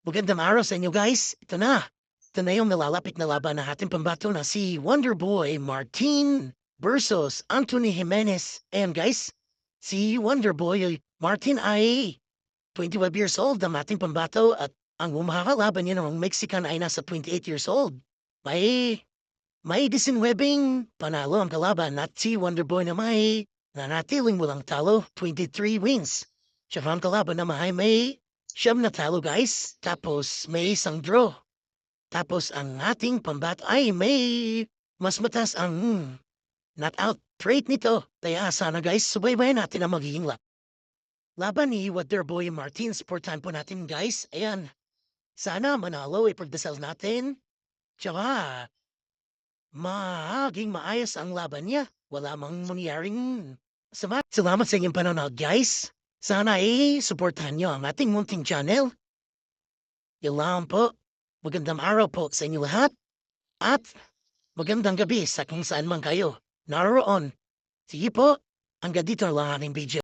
Magandang araw sa inyo guys. Ito na. Ito na yung nalalapit na laban na ating pambato na si Wonderboy Martin versus Anthony Jimenez. Ayan guys, si Wonderboy Martin ay 25 years old ang ating pambato at ang umakakalaban niya ng Mexican ay nasa 28 years old. May may 19 panalo ang kalaban at si Wonderboy na may nanatiling walang talo, 23 wins. Siya ang kalaban na may siyam na talo guys. Tapos may isang draw. Tapos ang ating pambat ay may mas matas ang not out rate nito. Kaya sana guys, subaybayan natin ang magiging lap. Laban ni Wonderboy Martin, supportan po natin guys. Ayan. Sana manalo, ipagdasal natin. Tsaka, maging maayos ang laban niya. Wala mang mangyaring sama. Salamat sa inyong panonood guys. Sana ay supportahan niyo ang ating munting channel. Yun lang po. Magandang araw po sa inyo lahat. At magandang gabi sa kung saan man kayo naroon. Sige po, hanggang dito lang ang ating video.